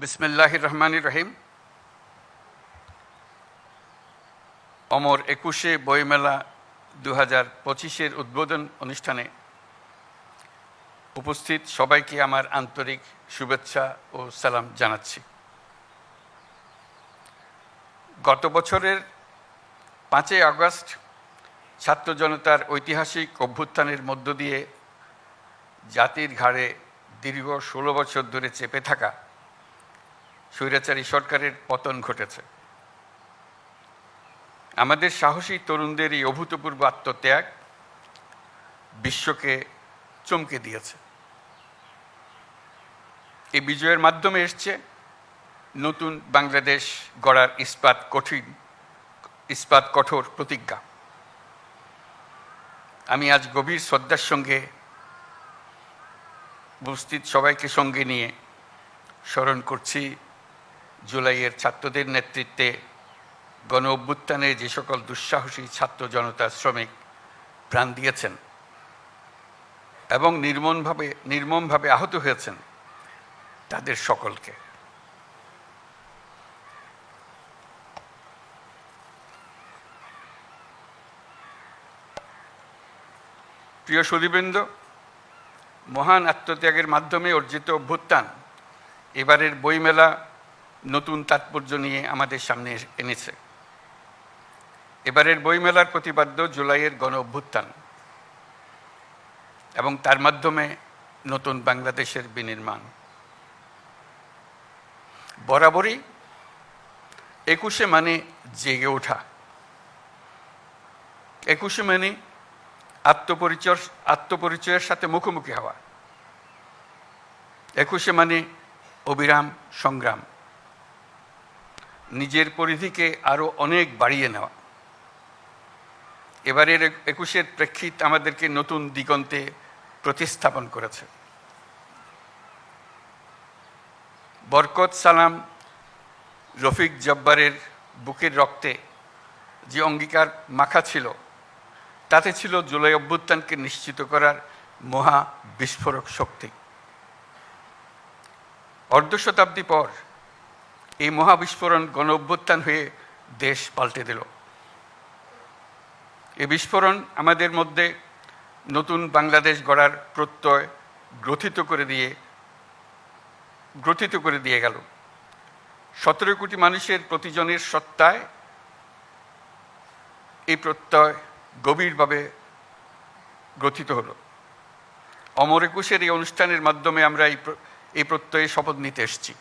বিসমিল্লাহ রহমানির রহিম। অমর একুশে বইমেলা দু হাজার পঁচিশের উদ্বোধন অনুষ্ঠানে উপস্থিত সবাইকে আমার আন্তরিক শুভেচ্ছা ও সালাম জানাচ্ছি। গত বছরের পাঁচই আগস্ট ছাত্র জনতার ঐতিহাসিক অভ্যুত্থানের মধ্য দিয়ে জাতির ঘাড়ে দীর্ঘ ষোলো বছর ধরে চেপে থাকা স্বৈরাচারী সরকারের পতন ঘটেছে। আমাদের সাহসী তরুণদের এই অভূতপূর্ব আত্মত্যাগ বিশ্বকে চমকে দিয়েছে। এই বিজয়ের মাধ্যমে এসছে নতুন বাংলাদেশ গড়ার ইস্পাত কঠিন, ইস্পাত কঠোর প্রতিজ্ঞা। আমি আজ গভীর শ্রদ্ধার সঙ্গে উপস্থিত সবাইকে সঙ্গে নিয়ে স্মরণ করছি জুলাইয়ের ছাত্রদের নেতৃত্বে গণ অভ্যুত্থানে যে সকল দুঃসাহসী ছাত্র জনতা শ্রমিক প্রাণ দিয়েছেন এবং নির্মমভাবে নির্মমভাবে আহত হয়েছেন তাদের সকলকে। প্রিয় সুদীবৃন্দ মহান আত্মত্যাগের মাধ্যমে অর্জিত অভ্যুত্থান, এবারের বইমেলা নতুন তাৎপর্য নিয়ে আমাদের সামনে এনেছে। এবারের বইমেলার প্রতিপাদ্য জুলাইয়ের গণ অভ্যুত্থান এবং তার মাধ্যমে নতুন বাংলাদেশের বিনির্মাণ। বরাবরই একুশে মানে জেগে ওঠা। একুশে মানে আত্মপরিচয়, আত্মপরিচয়ের সাথে মুখোমুখি হওয়া। একুশে মানে অবিরাম সংগ্রাম। নিজের পরিধিকে আরও অনেক বাড়িয়ে নেওয়া। এবারের একুশের প্রেক্ষিত আমাদেরকে নতুন দিগন্তে প্রতিস্থাপন করেছে। বরকত সালাম রফিক জব্বারের বুকের রক্তে যে অঙ্গীকার মাখা ছিল, তাতে ছিল জুলাই অভ্যুত্থানকে নিশ্চিত করার মহা বিস্ফোরক শক্তি। অর্ধ শতাব্দী পর এই মহাবিস্ফোরণ গণ অভ্যুত্থান হয়ে দেশ পাল্টে দিল। এই বিস্ফোরণ আমাদের মধ্যে নতুন বাংলাদেশ গড়ার প্রত্যয় গ্রথিত করে দিয়ে, গ্রথিত করে দিয়ে গেল। সতেরো কোটি মানুষের প্রতিজনের সত্তায় এই প্রত্যয় গভীরভাবে গ্রথিত হলো। অমর একুশের এই অনুষ্ঠানের মাধ্যমে আমরা এই এই প্রত্যয়ে শপথ নিতে এসেছি।